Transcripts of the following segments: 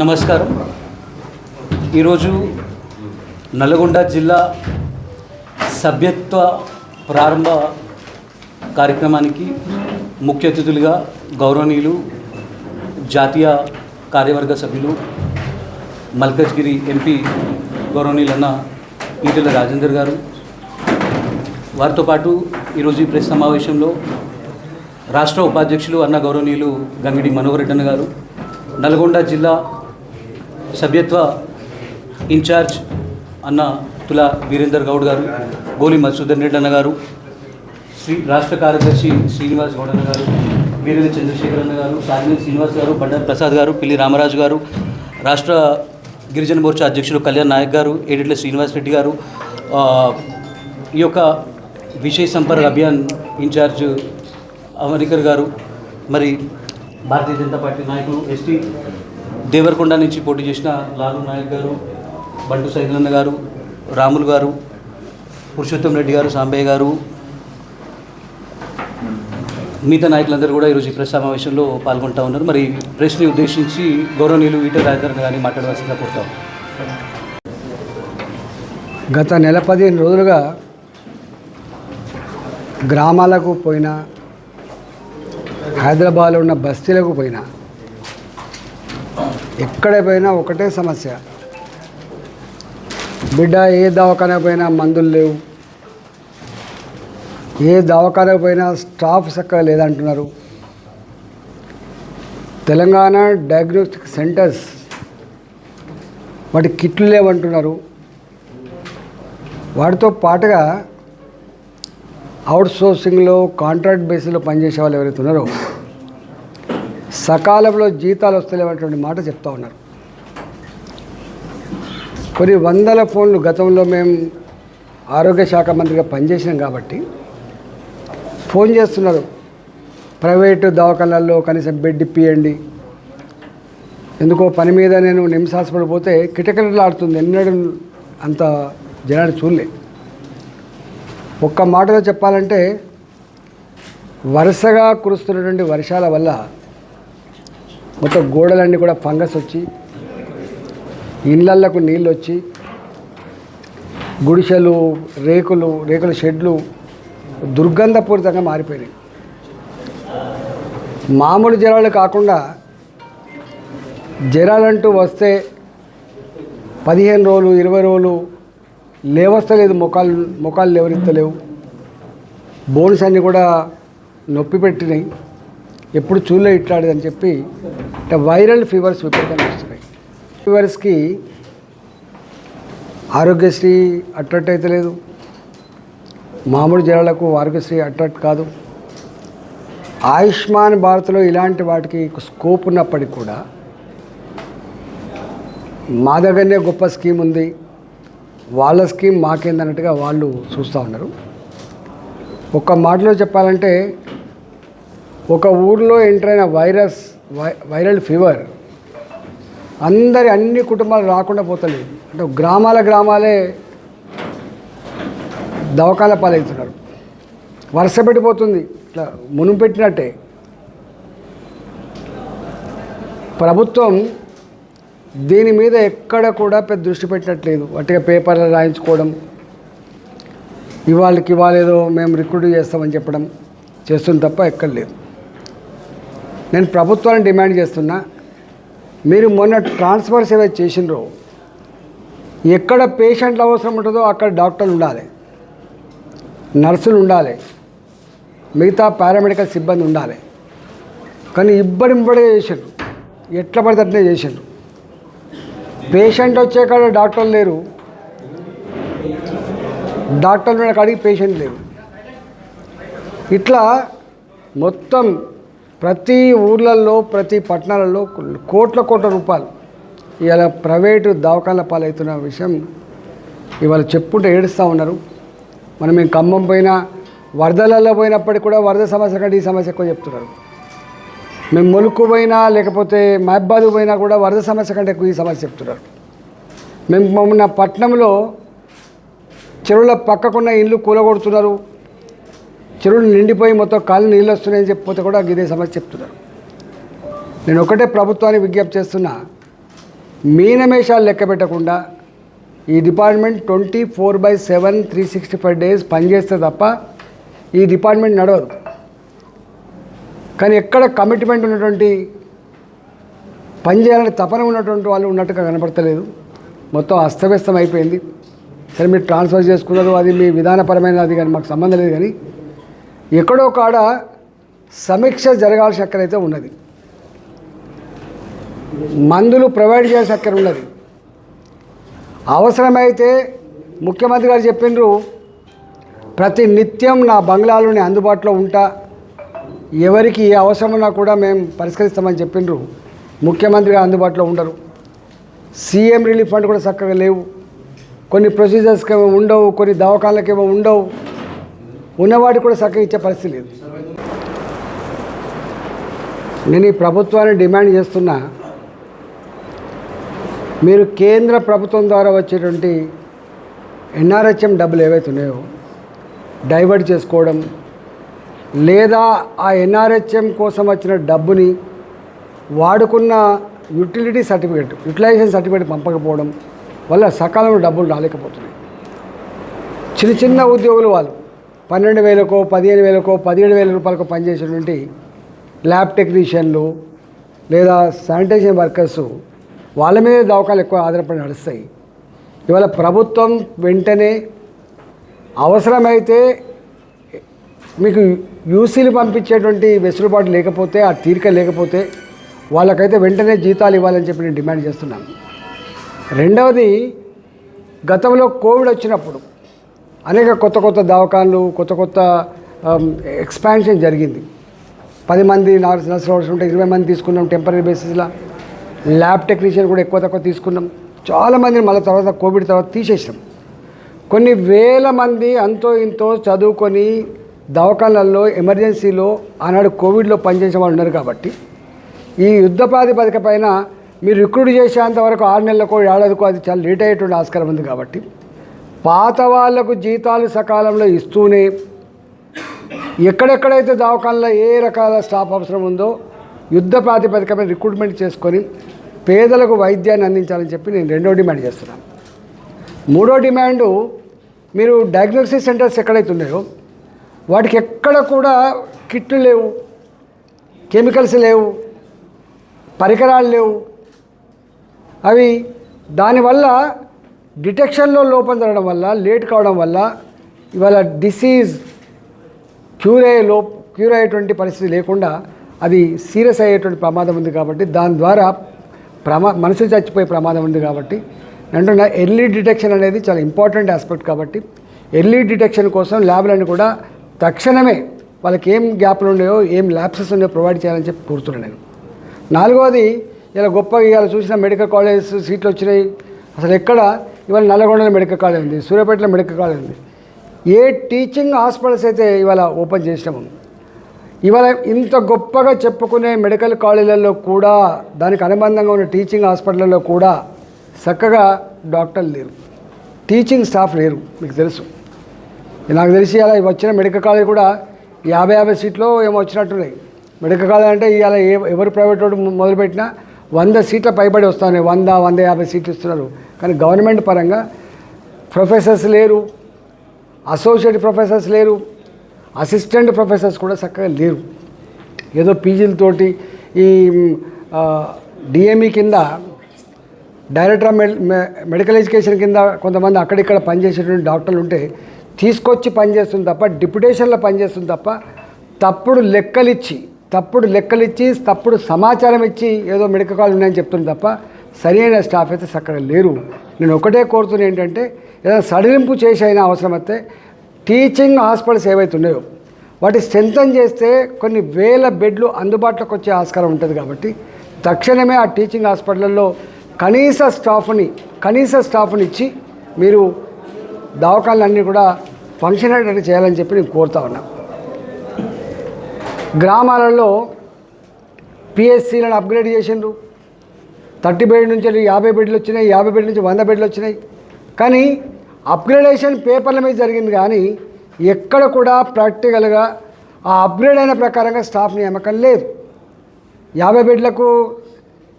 నమస్కారం. ఈరోజు నల్గొండ జిల్లా సభ్యత్వ ప్రారంభ కార్యక్రమానికి ముఖ్య అతిథులుగా గౌరవనీయులు జాతీయ కార్యవర్గ సభ్యులు మల్కజ్గిరి ఎంపీ గౌరవనీయులన్న ఈటెల రాజేందర్ గారు. వారితో పాటు ఈరోజు ఈ ప్రెస్ సమావేశంలో రాష్ట్ర ఉపాధ్యక్షులు అన్న గౌరవనీయులు గంగిడి మనోహర్ రెడ్డి గారు నల్గొండ జిల్లా సభ్యత్వ ఇన్ఛార్జ్ అన్న తుల వీరేందర్ గౌడ్ గారు గోలి మధుసూదన్ రెడ్డి అన్న గారు శ్రీ రాష్ట్ర కార్యదర్శి శ్రీనివాస్ గౌడ్ అన్న గారు వీరేంద్ర చంద్రశేఖర్ అన్న గారు సాగిని శ్రీనివాస్ గారు బండారు ప్రసాద్ గారు పిల్లి రామరాజు గారు రాష్ట్ర గిరిజన మోర్చా అధ్యక్షులు కళ్యాణ్ నాయక్ గారు ఏడిట్ల శ్రీనివాస్ రెడ్డి గారు ఈ యొక్క విషయ సంపర్క అభియాన్ ఇన్ఛార్జ్ అమరికర్ గారు మరి భారతీయ జనతా పార్టీ నాయకులు ఎస్టీ దేవరకొండ నుంచి పోటీ చేసిన లాలు నాయక్ గారు బంటు సైదులన్న గారు రాములు గారు పురుషోత్తం రెడ్డి గారు సాంబయ్య గారు మిగతా నాయకులందరూ కూడా ఈరోజు ఈ ప్రెస్ సమావేశంలో పాల్గొంటా ఉన్నారు. మరి ప్రెస్ని ఉద్దేశించి గౌరవనీయులు ఈటల రాజధాని కానీ మాట్లాడవలసిందిగా కోరుతాం గత నెల పదిహేను రోజులుగా గ్రామాలకు పోయినా హైదరాబాద్లో ఉన్న బస్తీలకు పోయినా. ఎక్కడ పోయినా ఒకటే సమస్య. బిడ్డ ఏ దవాఖానకు పోయినా మందులు లేవు. ఏ దవాఖానకు పోయినా స్టాఫ్ చక్కగా లేదంటున్నారు. తెలంగాణ డయాగ్నోస్టిక్ సెంటర్స్ వాటి కిట్లు లేవంటున్నారు. వాటితో పాటుగా అవుట్ సోర్సింగ్లో కాంట్రాక్ట్ బేసిస్లో పనిచేసే వాళ్ళు ఎవరైతే ఉన్నారో సకాలంలో జీతాలు వస్తలేవటువంటి మాట చెప్తా ఉన్నారు. కొన్ని వందల ఫోన్లు గతంలో మేము ఆరోగ్య శాఖ మంత్రిగా పనిచేసినాం కాబట్టి ఫోన్ చేస్తున్నారు. ప్రైవేటు దవాఖానాల్లో కనీసం బెడ్ ఇప్పియండి ఎందుకో పని మీద నేను నిమ్స్ హాస్పిటల్ పోతే కిటకిటలాడుతుంది. ఎన్నడూ అంత జనాన్ని చూడలే. ఒక్క మాటలో చెప్పాలంటే వరుసగా కురుస్తున్నటువంటి వర్షాల వల్ల మొత్తం గోడలన్నీ కూడా ఫంగస్ వచ్చి ఇళ్ళకు నీళ్ళు వచ్చి గుడిసెలు రేకులు రేకుల షెడ్లు దుర్గంధపూరితంగా మారిపోయినాయి. మామూలు జ్వరాలు కాకుండా జ్వరాలంటూ వస్తే పదిహేను రోజులు ఇరవై రోజులు లేవస్తలేదు ముఖాలు ముఖాలు లేవనెత్తలేవు. బోన్స్ అన్నీ కూడా నొప్పి పెట్టినాయి. ఎప్పుడు చూలే ఇట్లాడదని చెప్పి అంటే వైరల్ ఫీవర్స్ విపరీతంగా వస్తున్నాయి. ఫీవర్స్కి ఆరోగ్యశ్రీ అట్రాక్ట్ అయితే లేదు. మామూలు జనాలకు ఆరోగ్యశ్రీ అట్రాక్ట్ కాదు. ఆయుష్మాన్ భారత్లో ఇలాంటి వాటికి స్కోప్ ఉన్నప్పటికీ కూడా మా దగ్గరనే గొప్ప స్కీమ్ ఉంది వాళ్ళ స్కీమ్ మాకేందన్నట్టుగా వాళ్ళు చూస్తూ ఉన్నారు. ఒక మాటలో చెప్పాలంటే ఒక ఊర్లో ఎంటర్ అయిన వైరస్ వై వైరల్ ఫీవర్ అందరి అన్ని కుటుంబాలు రాకుండా పోతలేదు. అంటే గ్రామాల గ్రామాలే దవకాల పాలవుతున్నారు. వరుస పెట్టిపోతుంది. ఇట్లా మునుపెట్టినట్టే. ప్రభుత్వం దీని మీద ఎక్కడ కూడా పెద్ద దృష్టి పెట్టినట్లేదు అట్టిగా పేపర్లు రాయించుకోవడం ఇవాళకి ఇవాళ ఏదో మేము రిక్రూట్ చేస్తామని చెప్పడం చేస్తుంది తప్ప ఎక్కడ లేదు. నేను ప్రభుత్వాన్ని డిమాండ్ చేస్తున్నా మీరు మొన్న ట్రాన్స్ఫర్స్ ఏవైతే చేసినరో ఎక్కడ పేషెంట్లు అవసరం ఉంటుందో అక్కడ డాక్టర్లు ఉండాలి నర్సులు ఉండాలి మిగతా పారామెడికల్ సిబ్బంది ఉండాలి. కానీ ఇబ్బడింబడిగా చేసిండ్రు ఎట్లా పడితే అట్లే చేసిండ్రు పేషెంట్ వచ్చే కాడ డాక్టర్లు లేరు. డాక్టర్లు ఉన్న కాడికి పేషెంట్ లేరు. ఇట్లా మొత్తం ప్రతి ఊర్లలో ప్రతి పట్టణాలలో కోట్ల కోట్ల రూపాయలు ఇవాళ ప్రైవేటు దవాఖాన పాలవుతున్న విషయం ఇవాళ చెప్పుకుంటే ఏడుస్తూ ఉన్నారు. మనం మేము ఖమ్మం పోయినా వరదలలో పోయినప్పటికీ కూడా వరద సమస్య కంటే ఈ సమస్య ఎక్కువ చెప్తున్నారు. మేము ములుకు పోయినా లేకపోతే మహబాద్ పోయినా కూడా వరద సమస్య కంటే ఎక్కువ ఈ సమస్య చెప్తున్నారు. మేము మొన్న పట్టణంలో చెరువుల పక్కకున్న ఇల్లు కూలగొడుతున్నారు. చెరువులు నిండిపోయి మొత్తం కాళ్ళు నీళ్ళు వస్తున్నాయని చెప్పిపోతే కూడా ఇదే సమస్య చెప్తున్నారు. నేను ఒకటే ప్రభుత్వాన్ని విజ్ఞప్తి చేస్తున్నా మీనమేషాలు లెక్క పెట్టకుండా ఈ department twenty four by seven three sixty five days పనిచేస్తే తప్ప ఈ డిపార్ట్మెంట్ నడవదు. కానీ ఎక్కడ కమిట్మెంట్ ఉన్నటువంటి పని చేయాలని తపన ఉన్నటువంటి వాళ్ళు ఉన్నట్టుగా కనపడతలేదు. మొత్తం అస్తవ్యస్తం అయిపోయింది. సరే మీరు ట్రాన్స్ఫర్ చేసుకున్నారు అది మీ విధానపరమైన అది కానీ మాకు సంబంధం లేదు కానీ ఎక్కడో కాడ సమీక్ష జరగాల్సిన అక్కడైతే ఉన్నది. మందులు ప్రొవైడ్ చేయాల్సిన అక్కడ ఉన్నది. అవసరమైతే ముఖ్యమంత్రి గారు చెప్పిండ్రు ప్రతి నిత్యం నా బంగ్లాలోనే అందుబాటులో ఉంటా ఎవరికి ఏ అవసరమన్నా కూడా మేము పరిష్కరిస్తామని చెప్పిండ్రు. ముఖ్యమంత్రిగా అందుబాటులో ఉండరు. సీఎం రిలీఫ్ ఫండ్ కూడా చక్కగా లేవు. కొన్ని ప్రొసీజర్స్కి ఏమో ఉండవు కొన్ని దవాఖానలకు ఏమో ఉండవు. ఉన్నవాటికి కూడా చక్కగా ఇచ్చే పరిస్థితి లేదు. నేను ఈ ప్రభుత్వాన్ని డిమాండ్ చేస్తున్నా మీరు కేంద్ర ప్రభుత్వం ద్వారా వచ్చేటువంటి ఎన్ఆర్హెచ్ఎం డబ్బులు ఏవైతే ఉన్నాయో డైవర్ట్ చేసుకోవడం లేదా ఆ ఎన్ఆర్హెచ్ఎం కోసం వచ్చిన డబ్బుని వాడుకున్న యూటిలిటీ సర్టిఫికేట్ యూటిలైజేషన్ సర్టిఫికేట్ పంపకపోవడం వల్ల సకాలంలో డబ్బులు రాలేకపోతున్నాయి. చిన్న చిన్న ఉద్యోగులు వాళ్ళు పన్నెండు వేలకో పదిహేను వేలకో పదిహేడు వేల రూపాయలకు పనిచేసేటువంటి ల్యాబ్ టెక్నీషియన్లు లేదా శానిటేషన్ వర్కర్స్ వాళ్ళ మీద దవకాలు ఎక్కువ ఆధారపడి నడుస్తాయి. ఇవాళ ప్రభుత్వం వెంటనే అవసరమైతే మీకు యూసీలు పంపించేటువంటి వెసులుబాటు లేకపోతే ఆ తీరిక లేకపోతే వాళ్ళకైతే వెంటనే జీతాలు ఇవ్వాలని చెప్పి నేను డిమాండ్ చేస్తున్నాను. రెండవది గతంలో కోవిడ్ వచ్చినప్పుడు అనేక కొత్త కొత్త దవాఖాన్లు కొత్త కొత్త ఎక్స్పాన్షన్ జరిగింది. పది మంది నర్స్ నర్సులు ఉంటే ఇరవై మంది తీసుకున్నాం టెంపరీ బేసిస్లో. ల్యాబ్ టెక్నీషియన్ కూడా ఎక్కువ తక్కువ తీసుకున్నాం. చాలామందిని మళ్ళీ తర్వాత కోవిడ్ తర్వాత తీసేసాం. కొన్ని వేల మంది అంతో ఇంతో చదువుకొని దవాఖానల్లో ఎమర్జెన్సీలో ఆనాడు కోవిడ్లో పనిచేసే వాళ్ళు ఉన్నారు కాబట్టి ఈ యుద్ధ ప్రాతిపదిక పైన మీరు రిక్రూట్ చేసేంత వరకు ఆరు నెలలకు ఏడాదికో అది చాలా లేట్ అయ్యేటువంటి ఆస్కారం ఉంది కాబట్టి పాత వాళ్ళకు జీతాలు సకాలంలో ఇస్తూనే ఎక్కడెక్కడైతే దవాఖానలో ఏ రకాల స్టాఫ్ అవసరం ఉందో యుద్ధ ప్రాతిపదికపై రిక్రూట్మెంట్ చేసుకొని పేదలకు వైద్యాన్ని అందించాలని చెప్పి నేను రెండో డిమాండ్ చేస్తున్నాను. మూడో డిమాండు మీరు డయాగ్నోస్టిక్ సెంటర్స్ ఎక్కడైతే ఉన్నాయో వాటికి ఎక్కడ కూడా కిట్లు లేవు కెమికల్స్ లేవు పరికరాలు లేవు. అవి దానివల్ల డిటెక్షన్లో లోపం జరగడం వల్ల లేట్ కావడం వల్ల ఇవాళ డిసీజ్ క్యూర్ అయ్యే లో క్యూర్ అయ్యేటువంటి పరిస్థితి లేకుండా అది సీరియస్ అయ్యేటువంటి ప్రమాదం ఉంది కాబట్టి దాని ద్వారా ప్రమా మనుషులు చచ్చిపోయే ప్రమాదం ఉంది కాబట్టి అంటున్నా ఎర్లీ డిటెక్షన్ అనేది చాలా ఇంపార్టెంట్ ఆస్పెక్ట్ కాబట్టి ఎర్లీ డిటెక్షన్ కోసం ల్యాబ్లన్నీ కూడా తక్షణమే వాళ్ళకి ఏం గ్యాప్లు ఉన్నాయో ఏం ల్యాబ్సెస్ ఉన్నాయో ప్రొవైడ్ చేయాలని చెప్పి కోరుతున్నాను నేను. నాలుగవది ఇలా గొప్పగా ఇవాళ చూసిన మెడికల్ కాలేజ్ సీట్లు వచ్చినాయి. అసలు ఎక్కడ? ఇవాళ నల్లగొండలో మెడికల్ కాలేజ్ ఉంది సూర్యాపేటలో మెడికల్ కాలేజ్ ఉంది. ఏ టీచింగ్ హాస్పిటల్స్ అయితే ఇవాళ ఓపెన్ చేసినాము ఇవాళ ఇంత గొప్పగా చెప్పుకునే మెడికల్ కాలేజీలలో కూడా దానికి అనుబంధంగా ఉన్న టీచింగ్ హాస్పిటల్లో కూడా చక్కగా డాక్టర్లు లేరు. టీచింగ్ స్టాఫ్ లేరు మీకు తెలుసు. నాకు తెలిసి అలా వచ్చిన మెడికల్ కాలేజ్ కూడా యాభై యాభై సీట్లు ఏమో వచ్చినట్టున్నాయి. మెడికల్ కాలేజ్ అంటే ఇవాళ ఏ ఎవరు ప్రైవేట్ వాడు మొదలుపెట్టినా వంద సీట్ల పైబడి వస్తున్నాయి వంద వంద యాభై సీట్లు ఇస్తున్నారు. కానీ గవర్నమెంట్ పరంగా ప్రొఫెసర్స్ లేరు అసోసియేట్ ప్రొఫెసర్స్ లేరు అసిస్టెంట్ ప్రొఫెసర్స్ కూడా చక్కగా లేరు. ఏదో పీజీలతోటి ఈ డిఎంఈ కింద డైరెక్టర్ ఆఫ్ మెడికల్ ఎడ్యుకేషన్ కింద కొంతమంది అక్కడిక్కడ పనిచేసేటువంటి డాక్టర్లు ఉంటే తీసుకొచ్చి పనిచేస్తుంది తప్ప డిప్యుటేషన్లో పనిచేస్తుంది తప్ప తప్పుడు లెక్కలిచ్చి తప్పుడు లెక్కలిచ్చి తప్పుడు సమాచారం ఇచ్చి ఏదో మెడికల్ కాలేజ్ ఉన్నాయని చెప్తుంది తప్ప సరైన స్టాఫ్ అయితే చక్కగా లేరు. నేను ఒకటే కోరుతున్నా ఏంటంటే ఏదైనా సడలింపు చేసి అయినా అవసరమైతే టీచింగ్ హాస్పిటల్స్ ఏవైతే ఉన్నాయో వాటి స్ట్రెంథన్ చేస్తే కొన్ని వేల బెడ్లు అందుబాటులోకి వచ్చే ఆస్కారం ఉంటుంది కాబట్టి తక్షణమే ఆ టీచింగ్ హాస్పిటల్లో కనీస స్టాఫ్ని కనీస స్టాఫ్ని ఇచ్చి మీరు దవాఖాన్లన్నీ కూడా ఫంక్షన్ అయ్యేటట్టు చేయాలని చెప్పి నేను కోరుతా ఉన్నా. గ్రామాలలో పిఎస్సీలను అప్గ్రేడ్ చేసిండ్రు. థర్టీ బెడ్ నుంచి యాభై బెడ్లు వచ్చినాయి యాభై బెడ్ నుంచి వంద బెడ్లు వచ్చినాయి. కానీ అప్గ్రేడేషన్ పేపర్ల మీద జరిగింది కానీ ఎక్కడ కూడా ప్రాక్టికల్గా ఆ అప్గ్రేడ్ అయిన ప్రకారంగా స్టాఫ్ నియామకం లేదు. యాభై బెడ్లకు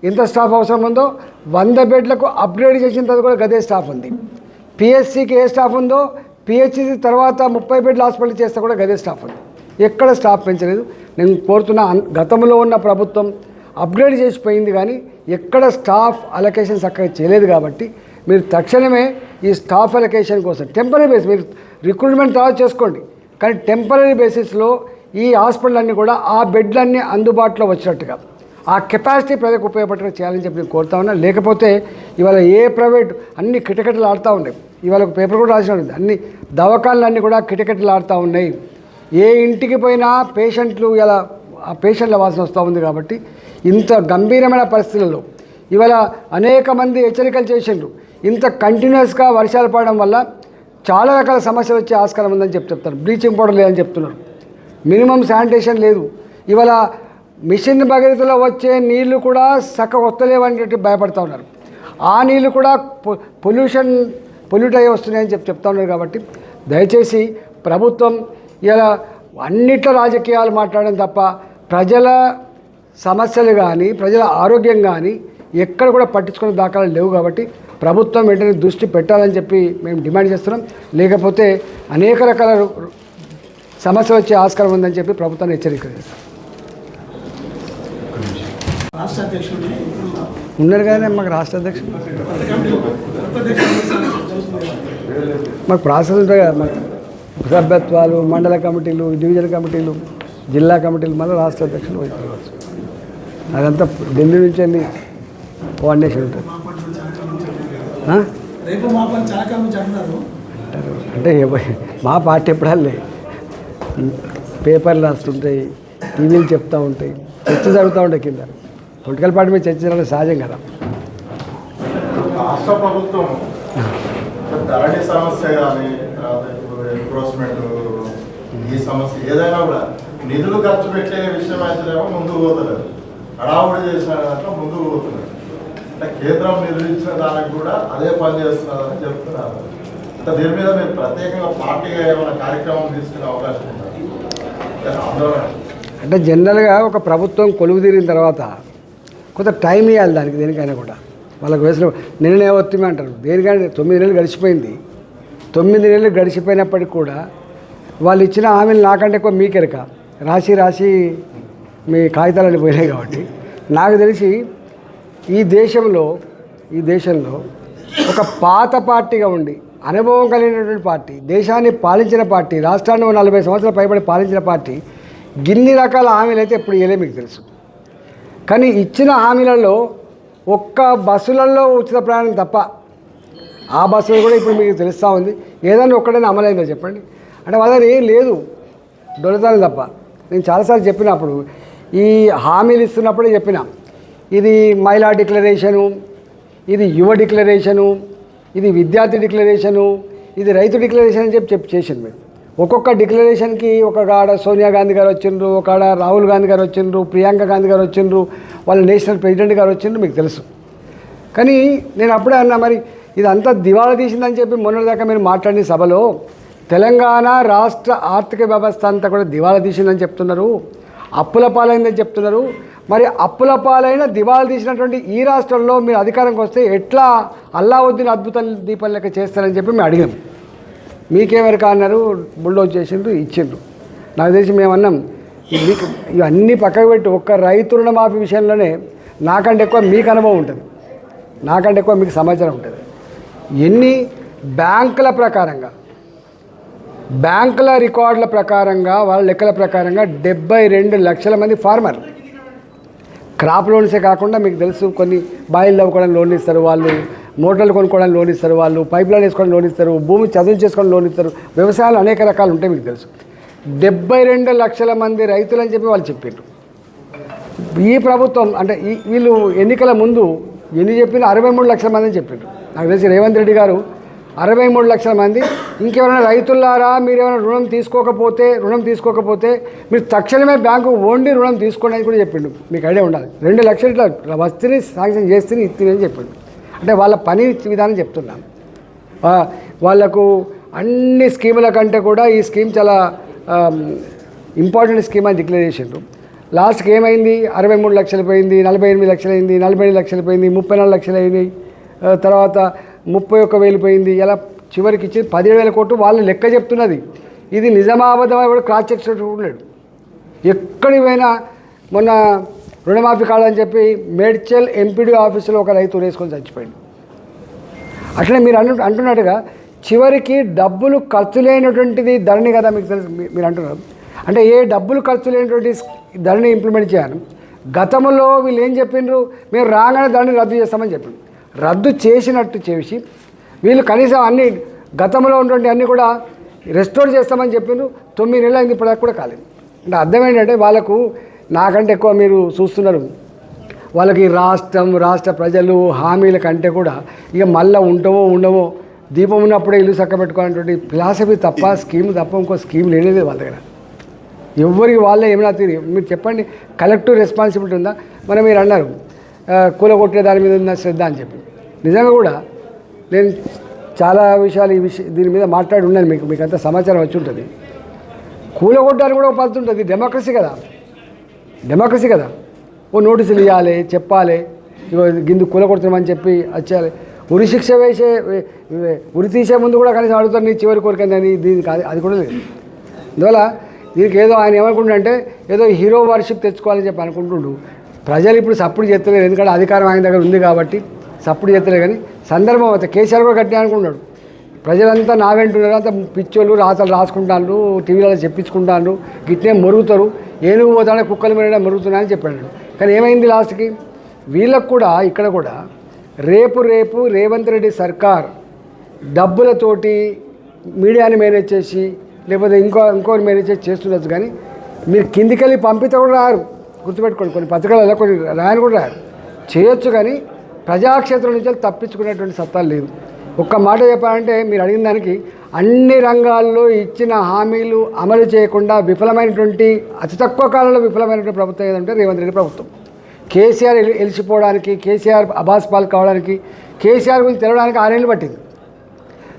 ఎంత స్టాఫ్ అవసరం ఉందో వంద బెడ్లకు అప్గ్రేడ్ చేసిన తర్వాత కూడా గదే స్టాఫ్ ఉంది. పిహెచ్సికి ఏ స్టాఫ్ ఉందో పిహెచ్సి తర్వాత ముప్పై బెడ్ల హాస్పిటల్ చేస్తే కూడా గదే స్టాఫ్ ఉంది. ఎక్కడ స్టాఫ్ పెంచలేదు. నేను కోరుతున్న గతంలో ఉన్న ప్రభుత్వం అప్గ్రేడ్ చేసిపోయింది కానీ ఎక్కడ స్టాఫ్ అలొకేషన్స్ చక్కగా చేయలేదు కాబట్టి మీరు తక్షణమే ఈ స్టాఫ్ అలొకేషన్ కోసం టెంపరీ బేస్ మీరు రిక్రూట్మెంట్ తర్వాత చేసుకోండి. కానీ టెంపరీ బేసిస్లో ఈ హాస్పిటల్ అన్నీ కూడా ఆ బెడ్లన్నీ అందుబాటులో వచ్చినట్టుగా. ఆ కెపాసిటీ ప్రజలకు ఉపయోగపడేలా చేయాలని చెప్పి నేను కోరుతా ఉన్నా. లేకపోతే ఇవాళ ఏ ప్రైవేట్ అన్ని కిటకిటలు ఆడుతూ ఉన్నాయి. ఇవాళ ఒక పేపర్ కూడా రాసిన ఉంది. అన్ని దవాఖాన్లు అన్నీ కూడా కిటకిటలు ఆడుతూ ఉన్నాయి. ఏ ఇంటికి పోయినా పేషెంట్లు ఇలా ఆ పేషెంట్ల వాసన వస్తూ ఉంది కాబట్టి ఇంత గంభీరమైన పరిస్థితులలో ఇవాళ అనేక మంది హెచ్చరికలు చేసిండ్రు. ఇంత కంటిన్యూస్గా వర్షాలు పడడం వల్ల చాలా రకాల సమస్యలు వచ్చే ఆస్కారం ఉందని చెప్పి చెప్తారు. బ్లీచింగ్ పౌడర్ లేదని చెప్తున్నారు. మినిమం శానిటేషన్ లేదు. ఇవాళ మిషన్ భగీరథలో వచ్చే నీళ్ళు కూడా చక్కగా వస్తలేవని భయపడుతూ ఉన్నారు. ఆ నీళ్ళు కూడా పొ- పొల్యూషన్ పొల్యూట్ అయ్యి వస్తున్నాయని చెప్పి చెప్తా ఉన్నారు కాబట్టి దయచేసి ప్రభుత్వం ఇలా అన్నిట్లో రాజకీయాలు మాట్లాడడం తప్ప ప్రజల సమస్యలు కానీ ప్రజల ఆరోగ్యం కానీ ఎక్కడ కూడా పట్టించుకునే దాఖలాలు లేవు కాబట్టి ప్రభుత్వం వెంటనే దృష్టి పెట్టాలని చెప్పి మేము డిమాండ్ చేస్తున్నాం. లేకపోతే అనేక రకాల రు- సమస్యలు వచ్చే ఆస్కారం ఉందని చెప్పి ప్రభుత్వాన్ని హెచ్చరిక చేస్తాం. రాష్ట్ర ఉన్నారు కానీ మాకు రాష్ట్ర అధ్యక్షుడు మాకు ప్రాసెస్ ఉంటాయి కదా మాకు సభ్యత్వాలు మండల కమిటీలు డివిజన్ కమిటీలు జిల్లా కమిటీలు మళ్ళీ రాష్ట్ర అధ్యక్షులు వైపు అదంతా ఢిల్లీ నుంచి వెళ్ళి కోఆర్డినేషన్ ఉంటుంది. అంటే మా పార్టీ ఎప్పుడల్లే పేపర్లు రాస్తుంటాయి టీవీలు చెప్తూ ఉంటాయి చర్చ జరుగుతూ ఉంటాయి కింద. పొలిటికల్ పార్టీ మీద చర్చ జరగడం సహజం కదా. రాష్ట్ర ప్రభుత్వం ధరణి సమస్య కానీ ఎన్క్రోచ్మెంట్ ఈ సమస్య ఏదైనా కూడా నిధులు ఖర్చు పెట్టే విషయం అయితేనేమో ముందుకు పోతలేదు. హడావుడి చేసిన దాంట్లో ముందుకు పోతున్నారు అంటే కేంద్రం నిధులు ఇచ్చిన దానికి కూడా అదే పని చేస్తున్నదని చెప్తున్నారు. అంటే దీని మీద మీరు ప్రత్యేకంగా పార్టీగా ఏమైనా కార్యక్రమం తీసుకునే అవకాశం ఉందా? అంటే జనరల్గా ఒక ప్రభుత్వం కొలువు తీరిన తర్వాత కొంత టైం ఇవ్వాలి దానికి దేనికైనా కూడా. వాళ్ళకి వేసిన నిర్ణయం వస్తుంది అంటారు. దేనికైనా తొమ్మిది నెలలు గడిచిపోయింది. తొమ్మిది నెలలు గడిచిపోయినప్పటికి కూడా వాళ్ళు ఇచ్చిన హామీలు నాకంటే ఎక్కువ మీకెరక. రాసి రాసి మీ కాగితాలని పోయినాయి కాబట్టి. నాకు తెలిసి ఈ దేశంలో ఈ దేశంలో ఒక పాత పార్టీగా ఉండి అనుభవం కలిగినటువంటి పార్టీ దేశాన్ని పాలించిన పార్టీ రాష్ట్రాన్ని నలభై సంవత్సరాలు పైబడి పాలించిన పార్టీ గిన్ని రకాల హామీలు అయితే ఎప్పుడు ఇవ్వలే మీకు తెలుసు. కానీ ఇచ్చిన హామీలలో ఒక్క బస్సులలో ఉచిత ప్రయాణం తప్ప ఆ బస్సులు కూడా ఇప్పుడు మీకు తెలుస్తూ ఉంది. ఏదైనా ఒక్కడైనా అమలైందో చెప్పండి? అంటే వాళ్ళని ఏం లేదు. దొరతాను తప్ప. నేను చాలాసార్లు చెప్పినప్పుడు ఈ హామీలు ఇస్తున్నప్పుడే చెప్పిన ఇది మహిళా డిక్లరేషను ఇది యువ డిక్లరేషను ఇది విద్యార్థి డిక్లరేషను ఇది రైతు డిక్లరేషన్ అని చెప్పి చెప్పి చేసింది మీరు. ఒక్కొక్క డిక్లరేషన్కి ఒక కాడ సోనియా గాంధీ గారు వచ్చిండ్రు ఒక కాడ రాహుల్ గాంధీ గారు వచ్చిండ్రు ప్రియాంక గాంధీ గారు వచ్చిండ్రు వాళ్ళ నేషనల్ ప్రెసిడెంట్ గారు వచ్చిండ్రు మీకు తెలుసు. కానీ నేను అప్పుడే అన్నా మరి ఇదంతా దివాళా తీసిందని చెప్పి మొన్నటిదాకా మీరు మాట్లాడిన సభలో తెలంగాణ రాష్ట్ర ఆర్థిక వ్యవస్థ అంతా కూడా దివాళా తీసిందని చెప్తున్నారు. అప్పుల పాలైందని చెప్తున్నారు. మరి అప్పుల పాలైన దివాళా తీసినటువంటి ఈ రాష్ట్రంలో మీరు అధికారంకి వస్తే ఎట్లా అల్లావుద్దీన్ అద్భుత దీపం లెక్క చేస్తారని చెప్పి మేము అడిగాం. మీకేమెరక అన్నారు? బుల్డోజ్ చేసిండ్రు ఇచ్చిండ్రు. నాకు తెలిసి మేము అన్నాం మీకు ఇవన్నీ పక్కకు పెట్టి ఒక్క రైతు రుణమాఫీ విషయంలోనే నాకంటే ఎక్కువ మీకు అనుభవం ఉంటుంది. నాకంటే ఎక్కువ మీకు సమాచారం ఉంటుంది. ఎన్ని బ్యాంకుల ప్రకారంగా బ్యాంకుల రికార్డుల ప్రకారంగా వాళ్ళ లెక్కల ప్రకారంగా డెబ్బై రెండు లక్షల మంది ఫార్మర్. క్రాప్ లోన్సే కాకుండా మీకు తెలుసు కొన్ని బాయిలు కూడా లోన్ ఇస్తారు వాళ్ళు. మోటార్లు కొనుక్కోవడానికి లోన్ ఇస్తారు వాళ్ళు పైప్ లైన్ వేసుకోవడానికి లోన్ ఇస్తారు భూమి చదువు చేసుకోవడానికి లోన్ ఇస్తారు. వ్యవసాయాలు అనేక రకాలు ఉంటాయి మీకు తెలుసు. డెబ్బై రెండు లక్షల మంది రైతులు అని చెప్పి వాళ్ళు చెప్పారు ఈ ప్రభుత్వం అంటే ఈ వీళ్ళు ఎన్నికల ముందు ఎన్ని చెప్పినా అరవై మూడు లక్షల మంది అని చెప్పారు నాకు తెలిసి రేవంత్ రెడ్డి గారు అరవై మూడు లక్షల మంది. ఇంకెవరైనా రైతులారా మీరు ఏమైనా రుణం తీసుకోకపోతే రుణం తీసుకోకపోతే మీరు తక్షణమే బ్యాంకు ఓన్లీ రుణం తీసుకోండి అని కూడా చెప్పిండు. మీకు ఐడియా ఉండాలి. రెండు లక్షలు ఇట్లా వస్తేనే శాంక్షన్ చేస్తేనే ఇస్తుంది అని చెప్పిండు. అంటే వాళ్ళ పని విధానం చెప్తున్నాను. వాళ్ళకు అన్ని స్కీముల కంటే కూడా ఈ స్కీమ్ చాలా ఇంపార్టెంట్ స్కీమ్ అని డిక్లేర్ చేసిండ్రు. లాస్ట్కి ఏమైంది? అరవై మూడు లక్షలు పోయింది నలభై ఎనిమిది లక్షలు అయింది నలభై ఎనిమిది లక్షలు పోయింది ముప్పై నాలుగు లక్షలు అయినాయి. తర్వాత ముప్పై ఒక్క వేలు పోయింది. ఇలా చివరికి ఇచ్చి పదిహేడు వేల కోట్లు వాళ్ళు లెక్క చెప్తున్నది. ఇది నిజమాబద్ధం కూడా క్రాస్ చెక్ లేడు ఎక్కడికి పోయినా మొన్న రుణమాఫీ కాదని చెప్పి మేడ్చల్ ఎంపీడీ ఆఫీసులో ఒక రైతు వేసుకొని చచ్చిపోయింది అట్లనే మీరు అను అంటున్నట్టుగా చివరికి డబ్బులు ఖర్చు లేనటువంటిది ధరణి కదా మీకు తెలుసు మీరు అంటున్నారు. అంటే ఏ డబ్బులు ఖర్చు లేనటువంటి ధరణి ఇంప్లిమెంట్ చేయాలి. గతంలో వీళ్ళు ఏం చెప్పిండ్రు? మేము రాగానే ధరణి రద్దు చేస్తామని చెప్పిండు రద్దు చేసినట్టు చేసి వీళ్ళు కనీసం అన్ని గతంలో ఉన్నటువంటి అన్నీ కూడా రెస్టోర్ చేస్తామని చెప్పిండ్రు. తొమ్మిది నెలలు అయింది ఇప్పటిదాకా కూడా కాలేదు. అంటే అర్థం ఏంటంటే వాళ్ళకు నాకంటే ఎక్కువ మీరు చూస్తున్నారు. వాళ్ళకి రాష్ట్రం రాష్ట్ర ప్రజలు హామీల కంటే కూడా ఇక మళ్ళీ ఉండవో ఉండవో దీపం ఉన్నప్పుడే ఇల్లు చక్కబెట్టుకోవాలనేటువంటి ఫిలాసఫీ తప్ప స్కీమ్ తప్ప ఇంకో స్కీమ్ లేనిదే వాళ్ళ దగ్గర. ఎవరికి వాళ్ళే ఏమైనా తీరి. మీరు చెప్పండి కలెక్టివ్ రెస్పాన్సిబిలిటీ ఉందా? మనం మీరు అన్నారు కూల కూలగొట్టే దాని మీద ఉన్న శ్రద్ధ అని చెప్పి. నిజంగా కూడా నేను చాలా విషయాలు ఈ విషయం దీని మీద మాట్లాడి ఉన్నాను మీకు మీకు అంత సమాచారం వచ్చి ఉంటుంది. కూలగొట్టడానికి కూడా ఒక పద్ధతి ఉంటుంది డెమోక్రసీ కదా. డెమోక్రసీ కదా. ఓ నోటీసులు ఇవ్వాలి చెప్పాలి. గిందు కూల కొడుతున్నామని చెప్పి వచ్చేయాలి. ఉరి శిక్ష వేసే ఉరి తీసే ముందు కూడా కనీసం అడుగుతారు నీ చివరి కోరికని దీనికి అది అది కూడా లేదు. అందువల్ల దీనికి ఏదో ఆయన ఏమనుకుంటుంటే ఏదో హీరో వర్షిప్ తెచ్చుకోవాలని చెప్పి అనుకుంటుండు. ప్రజలు ఇప్పుడు సప్పుడు చేస్తలేరు ఎందుకంటే అధికారం ఆయన దగ్గర ఉంది కాబట్టి సప్పుడు చేస్తలేరు కానీ సందర్భం అవుతుంది కేసీఆర్ కూడా గట్టి అనుకున్నాడు ప్రజలంతా నా వెంటున్నారు అంతా పిచ్చోళ్ళు రాతలు రాసుకుంటాను టీవీలలో చెప్పించుకుంటాను గిట్నే మరుగుతారు. ఏనుగు పోతాడే కుక్కల మీద మరుగుతున్నాయని చెప్పాడు కానీ ఏమైంది లాస్ట్కి? వీళ్ళకు కూడా ఇక్కడ కూడా రేపు రేపు రేవంత్ రెడ్డి సర్కార్ డబ్బులతోటి మీడియాని మేనేజ్ చేసి లేకపోతే ఇంకో ఇంకోటి మేనేజ్ చేసి చేస్తుండొచ్చు కానీ మీరు కిందికెళ్ళి పంపితే కూడా రారు. గుర్తుపెట్టుకోండి కొన్ని పత్రికలలో కొన్ని రాయని కూడా రారు. చేయొచ్చు కానీ ప్రజాక్షేత్రం నుంచి తప్పించుకునేటువంటి సత్తా లేదు. ఒక్క మాట చెప్పాలంటే మీరు అడిగిన దానికి అన్ని రంగాల్లో ఇచ్చిన హామీలు అమలు చేయకుండా విఫలమైనటువంటి అతి తక్కువ కాలంలో విఫలమైనటువంటి ప్రభుత్వం ఏదంటే రేవంత్ రెడ్డి ప్రభుత్వం. కేసీఆర్ ఎలి- ఎలిసిపోవడానికి కేసీఆర్ అబాస్ పాల్ కావడానికి కేసీఆర్ గురించి తెలవడానికి ఆరేళ్ళు పట్టింది.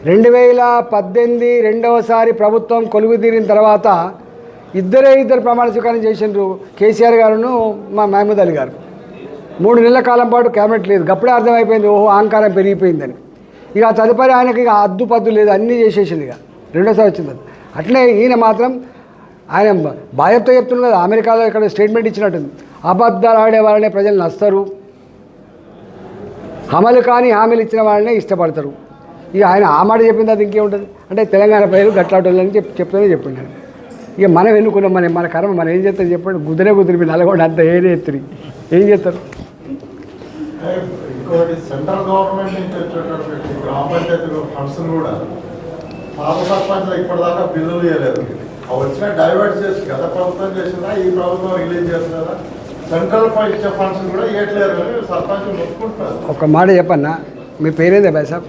రెండు వేల పద్దెనిమిది రెండవసారి ప్రభుత్వం కొలువు తీరిన తర్వాత ఇద్దరే ఇద్దరు ప్రమాణ స్వీకారం చేసిండ్రు కేసీఆర్ గారును మా మహమూద్ అలీ గారు. మూడు నెలల కాలం పాటు క్యాబినెట్ లేదు. అప్పుడే అర్థమైపోయింది ఓహో అహంకారం పెరిగిపోయిందని. ఇక తదుపరి ఆయనకి ఇక అద్దు పద్దు లేదు అన్నీ చేసేసింది ఇక. రెండోసారి వచ్చింది అది. అట్లే ఈయన మాత్రం ఆయన బాధ్యతతో చెప్తున్నారు కదా అమెరికాలో ఇక్కడ స్టేట్మెంట్ ఇచ్చినట్టుంది. అబద్ధాలు ఆడే వాళ్ళనే ప్రజలు నస్తారు. అమలు కానీ హామీలు ఇచ్చిన వాళ్ళనే ఇష్టపడతారు. ఇక ఆయన ఆ మాట చెప్పింది అది ఇంకేముంటుంది? అంటే తెలంగాణ ప్రజలు గట్లాటోళ్ళని చెప్పి చెప్తుందని చెప్పిండు నేను ఇక మనం ఎన్నుకున్నాం? మన మన కర్మ మనం ఏం చేస్తారు చెప్పండి? గుదిరే గుదిరి మీ నల్గొండ అంత ఏరే ఎత్తిరి ఏం చేస్తారు? ఇంకోటి సెంట్రల్ గవర్నమెంట్ నుంచి వచ్చేటటువంటి గ్రామ పంచాయతీ ఫండ్స్ కూడా పాత సర్పంచ్లు ఇప్పటిదాకా బిల్లులు ఇవ్వలేదు. అవి వచ్చినా డైవర్ట్ చేసి గత ప్రభుత్వం చేసిందా ఈ ప్రభుత్వం రిలీజ్ చేస్తుందా సెంట్రల్ ఫండ్ ఇచ్చే ఫండ్స్ కూడా ఇవ్వట్లేదు అని సర్పంచ్ మొత్తుకుంటున్నారు ఒక మాట చెప్పన్నా? మీ పేరేందే బాయ్ సాబ్?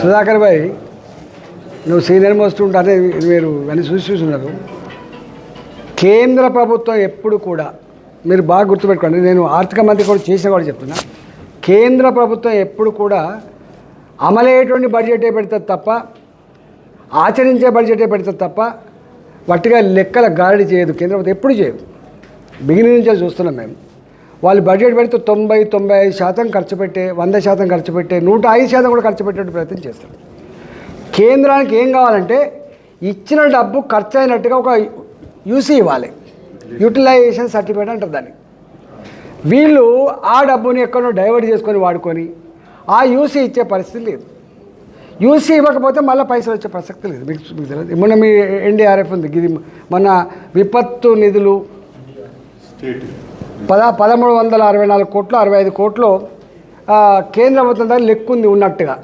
సుధాకర్ భాయ్ నువ్వు సీనియర్ మోస్ట్ ఉంటానే మీరు అన్ని చూసి చూస్తున్నారు కేంద్ర ప్రభుత్వం ఎప్పుడు కూడా మీరు బాగా గుర్తుపెట్టుకోండి నేను ఆర్థిక మంత్రి కూడా చేసిన కూడా చెప్తున్నా. కేంద్ర ప్రభుత్వం ఎప్పుడు కూడా అమలయ్యేటువంటి బడ్జెటే పెడుతుంది తప్ప ఆచరించే బడ్జెటే పెడుతుంది తప్ప వట్టిగా లెక్కల గారడి చేయదు కేంద్ర ప్రభుత్వం ఎప్పుడు చేయదు. బిగినింగ్ నుంచే చూస్తున్నాం మేము. వాళ్ళు బడ్జెట్ పెడితే తొంభై తొంభై ఐదు శాతం ఖర్చు పెట్టే వంద శాతం ఖర్చు పెట్టే నూట ఐదు శాతం కూడా ఖర్చు పెట్టే ప్రయత్నం చేస్తారు. కేంద్రానికి ఏం కావాలంటే ఇచ్చిన డబ్బు ఖర్చు అయినట్టుగా ఒక యూసీ ఇవ్వాలి. యూటిలైజేషన్ సర్టిఫికేట్ అంటారు దాన్ని. వీళ్ళు ఆ డబ్బుని ఎక్కడో డైవర్ట్ చేసుకొని వాడుకొని ఆ యూసీ ఇచ్చే పరిస్థితి లేదు. యూసీ ఇవ్వకపోతే మళ్ళీ పైసలు వచ్చే ప్రసక్తి లేదు. మీకు మీకు తెలియదు. మొన్న మీ ఎన్డీఆర్ఎఫ్ ఉంది. ఇది మన విపత్తు నిధులు పద పదమూడు వందల అరవై నాలుగు కోట్లు అరవై ఐదు కోట్లు కేంద్ర ప్రభుత్వం దగ్గర లెక్కు ఉంది ఉన్నట్టుగా.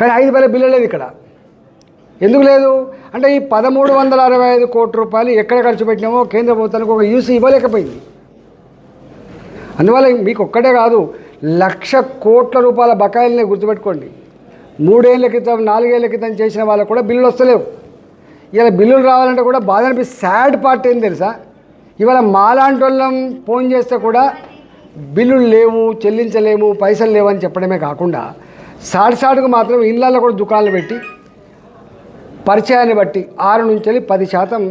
కానీ ఐదు వేల బిల్లు లేదు ఇక్కడ. ఎందుకు లేదు? అంటే ఈ పదమూడు వందల అరవై ఐదు కోట్ల రూపాయలు ఎక్కడ ఖర్చు పెట్టినామో కేంద్ర ప్రభుత్వానికి ఒక యూసీ ఇవ్వలేకపోయింది. అందువల్ల మీకు ఒక్కటే కాదు లక్ష కోట్ల రూపాయల బకాయిల్ని గుర్తుపెట్టుకోండి. మూడేళ్ళ క్రితం నాలుగేళ్ళ క్రితం చేసిన వాళ్ళకు కూడా బిల్లులు వస్తలేవు. ఇలా బిల్లులు రావాలంటే కూడా బాధ అనిపిస్తే సాడ్ పార్ట్ ఏం తెలుసా? ఇవాళ మాలాంటి వాళ్ళం ఫోన్ చేస్తే కూడా బిల్లులు లేవు చెల్లించలేము పైసలు లేవు అని చెప్పడమే కాకుండా సాడ్ సాటుకు మాత్రం ఇళ్ళల్లో కూడా దుకాణాలు పెట్టి పరిచయాన్ని బట్టి ఆరు నుంచి వెళ్ళి పది శాతం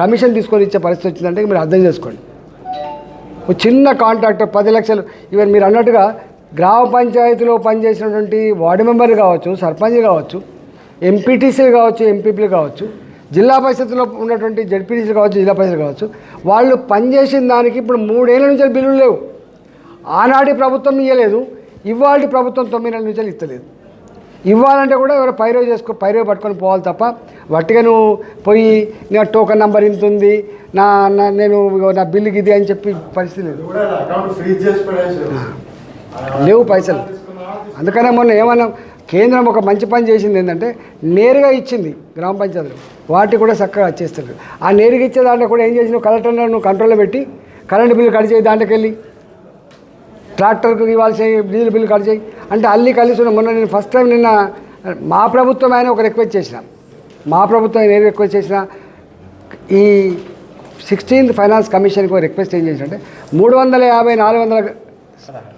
కమిషన్ తీసుకొని ఇచ్చే పరిస్థితి వచ్చిందంటే మీరు అర్థం చేసుకోండి. ఒక చిన్న కాంట్రాక్టర్ పది లక్షలు. ఈవెన్ మీరు అన్నట్టుగా గ్రామ పంచాయతీలో పనిచేసినటువంటి వార్డు మెంబర్లు కావచ్చు సర్పంచ్ కావచ్చు ఎంపీటీసీలు కావచ్చు ఎంపీపీలు కావచ్చు జిల్లా పరిషత్లో ఉన్నటువంటి జడ్పీటీసీలు కావచ్చు జిల్లా పరిషత్లు కావచ్చు వాళ్ళు పనిచేసిన దానికి ఇప్పుడు మూడేళ్ళ నుంచి బిల్లులు లేవు. ఆనాటి ప్రభుత్వం ఇవ్వలేదు ఇవాళ ప్రభుత్వం తొమ్మిది నెలల నుంచి ఇస్తలేదు ఇవ్వాలంటే కూడా ఎవరు పైరో చేసుకో పైరో పట్టుకొని పోవాలి తప్ప వట్టిగా నువ్వు పోయి నా టోకన్ నెంబర్ ఇంత ఉంది నా నేను నా బిల్లుకి ఇది అని చెప్పి పరిస్థితి లేదు. లేవు పైసలు. అందుకనే మొన్న ఏమన్నా కేంద్రం ఒక మంచి పని చేసింది ఏంటంటే నేరుగా ఇచ్చింది గ్రామ పంచాయతీలు. వాటి కూడా చక్కగా వచ్చేస్తారు ఆ నేరుగా ఇచ్చే దాంట్లో కూడా ఏం చేసినావు? కలెక్టర్ నువ్వు కంట్రోల్లో పెట్టి కరెంటు బిల్లు కట్ చేయి దాంట్లోకి వెళ్ళి ట్రాక్టర్కి ఇవ్వాల్సి డీజిల్ బిల్లు కట్ చేయి అంటే అల్లి కలిసి ఉన్న మొన్న నేను ఫస్ట్ టైం నిన్న మా ప్రభుత్వం ఆయన ఒక రిక్వెస్ట్ చేసిన. మా ప్రభుత్వం ఆయన ఏం రిక్వెస్ట్ చేసిన ఈ సిక్స్టీన్త్ ఫైనాన్స్ కమిషన్కి ఒక రిక్వెస్ట్ ఏం చేసినంటే మూడు వందల యాభై నాలుగు వందల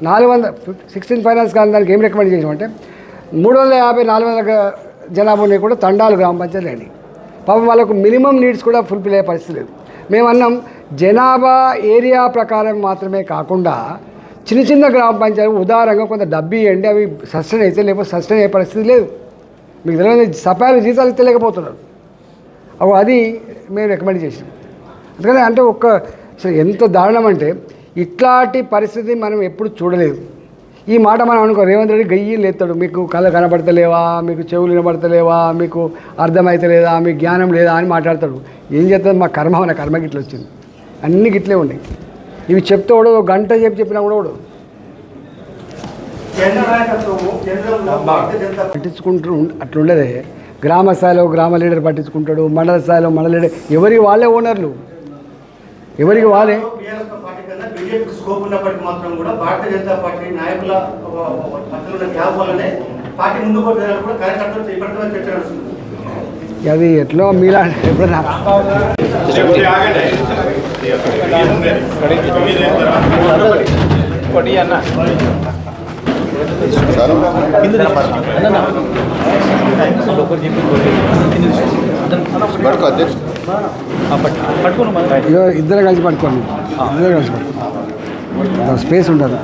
నాలుగు వందల సిక్స్టీన్త్ ఫైనాన్స్ కానీ దానికి ఏం రికమెండ్ చేసామంటే మూడు వందల యాభై నాలుగు వందల జనాభా ఉన్నాయి కూడా తండాలు గ్రామ పంచాయతీలు అయినాయి. పాపం వాళ్ళకు మినిమం నీడ్స్ కూడా ఫుల్ఫిల్ అయ్యే పరిస్థితి లేదు. మేము అన్నాం జనాభా ఏరియా ప్రకారం మాత్రమే కాకుండా చిన్న చిన్న గ్రామ పంచాయతీ ఉదాహరణగా కొంత డబ్బు ఇవ్వండి అవి సస్టైన్ అయితే లేకపోతే సస్టైన్ అయ్యే పరిస్థితి లేదు. మీకు తెలియదు సపాలు జీతాలు తెలియకపోతున్నారు అవి అది మేము రికమెండ్ చేసినాం. అందుకని అంటే ఒక్క అసలు ఎంత దారుణం అంటే ఇట్లాంటి పరిస్థితి మనం ఎప్పుడు చూడలేదు. ఈ మాట మనం అనుకో రేవంత్ రెడ్డి గయ్యి లేస్తాడు. మీకు కళ్ళ కనబడతలేవా? మీకు చెవులు వినబడతలేవా? మీకు అర్థమైతలేదా? మీకు జ్ఞానం లేదా అని మాట్లాడతాడు. ఏం చేస్తుంది మా కర్మ మన కర్మ గిట్ల వచ్చింది. అన్ని గిట్లే ఉన్నాయి. ఇవి చెప్తే కూడా ఒక గంట చెప్పి చెప్పినా కూడా జనతా పట్టించుకుంటూ అట్లుండదే. గ్రామ స్థాయిలో గ్రామ లీడర్ పట్టించుకుంటాడు మండల స్థాయిలో మండల లీడర్. ఎవరికి వాళ్ళే ఓనర్లు? ఎవరికి వాళ్ళే? బీఆర్ఎస్ పార్టీ కన్నా బీజేపీకి స్కోప్ ఉన్నప్పటికీ మాత్రం కూడా భారతీయ జనతా పార్టీ నాయకుల మధ్యలో ఉన్న గ్యాప్ వల్లనే పార్టీ ముందుకు పోతుందని కూడా కార్యకర్తలు ఇప్పటికీ చర్చ నడుస్తుంది అది ఎట్లో మీలా ఎప్పుడైనా ఇదో ఇద్దరు కలిసి పట్టుకోండి ఇద్దరు కలిసి పట్టుకోండి స్పేస్ ఉండదు.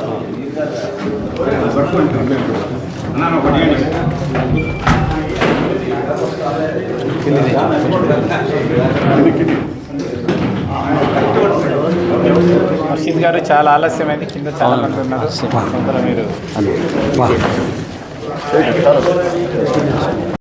మసీద్ గారు చాలా ఆలస్యమైంది. కింద చాలా మంది ఉన్నారు. మీరు